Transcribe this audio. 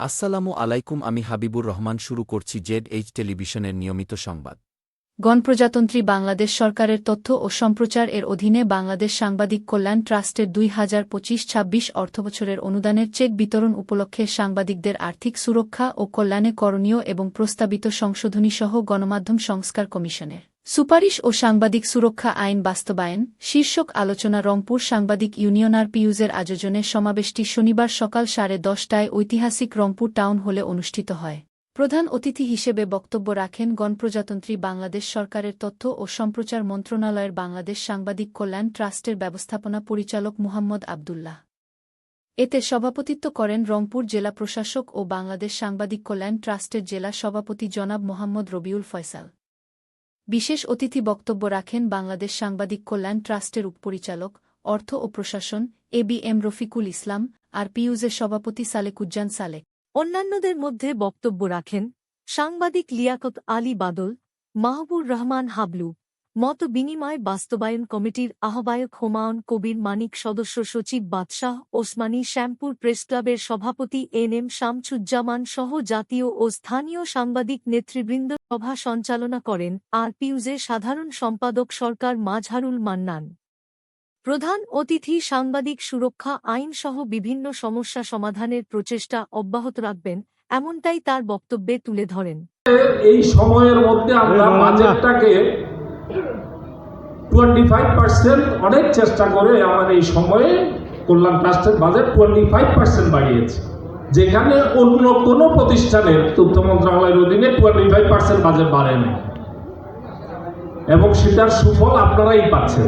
আসসালামু আলাইকুম, আমি হাবিবুর রহমান শুরু করছি জেড এইচ টেলিভিশনের নিয়মিত সংবাদ। গণপ্রজাতন্ত্রী বাংলাদেশ সরকারের তথ্য ও সম্প্রচার এর অধীনে বাংলাদেশ সাংবাদিক কল্যাণ ট্রাস্টের দুই হাজার পঁচিশ ছাব্বিশ অর্থবছরের অনুদানের চেক বিতরণ উপলক্ষে সাংবাদিকদের আর্থিক সুরক্ষা ও কল্যাণে করণীয় এবং প্রস্তাবিত সংশোধনীসহ গণমাধ্যম সংস্কার কমিশনের সুপারিশ ও সাংবাদিক সুরক্ষা আইন বাস্তবায়ন, শীর্ষক আলোচনা রংপুর সাংবাদিক ইউনিয়ন আর পিউজের আয়োজনে সমাবেশটি শনিবার সকাল সাড়ে দশটায় ঐতিহাসিক রংপুর টাউন হলে অনুষ্ঠিত হয়। প্রধান অতিথি হিসেবে বক্তব্য রাখেন গণপ্রজাতন্ত্রী বাংলাদেশ সরকারের তথ্য ও সম্প্রচার মন্ত্রণালয়ের বাংলাদেশ সাংবাদিক কল্যাণ ট্রাস্টের ব্যবস্থাপনা পরিচালক মুহাম্মদ আবদুল্লাহ। এতে সভাপতিত্ব করেন রংপুর জেলা প্রশাসক ও বাংলাদেশ সাংবাদিক কল্যাণ ট্রাস্টের জেলা সভাপতি জনাব মোহাম্মদ রবিউল ফয়সাল। বিশেষ অতিথি বক্তব্য রাখেন বাংলাদেশ সাংবাদিক কল্যাণ ট্রাস্টের উপপরিচালক, অর্থ ও প্রশাসন, A B M Rafiqul Islam, আর পিউজের সভাপতি সালেকুজ্জান সালেক। অন্যান্যদের মধ্যে বক্তব্য রাখেন সাংবাদিক লিয়াকত আলী বাদল, মাহবুর রহমান হাবলু। মত বিনিময় বাস্তবায়ন কমিটির আহ্বায়ক হোমায়ুন কবির মানিক সদস্য সচিব বাদশাহ ওসমানী শ্যামপুর প্রেস ক্লাবের সভাপতি এন এম শামছুজ্জামান সহ জাতীয় ও স্থানীয় সাংবাদিক নেতৃবৃন্দ সভা সঞ্চালনা করেন আর পিউজের সাধারণ সম্পাদক সরকার মাঝহারুল মান্নান। প্রধান অতিথি সাংবাদিক সুরক্ষা আইন সহ বিভিন্ন সমস্যা সমাধানের প্রচেষ্টা অব্যাহত রাখবেন এমনটাই তার বক্তব্যে তুলে ধরেন। এই সময়ের মধ্যে আমরা বাজেটটাকে টোয়েন্টি ফাইভ পার্সেন্ট অনেক চেষ্টা করে আমার এই সময়ে কল্যাণ ট্রাস্টের বাজেট টোয়েন্টি ফাইভ পার্সেন্ট বাড়িয়েছে। যেখানে অন্য কোনো প্রতিষ্ঠানের তথ্য মন্ত্রণালয়ের অধীনে টোয়েন্টি ফাইভ পার্সেন্ট বাজেট বাড়েনি। এবং সেটার সুফল আপনারাই পাচ্ছেন।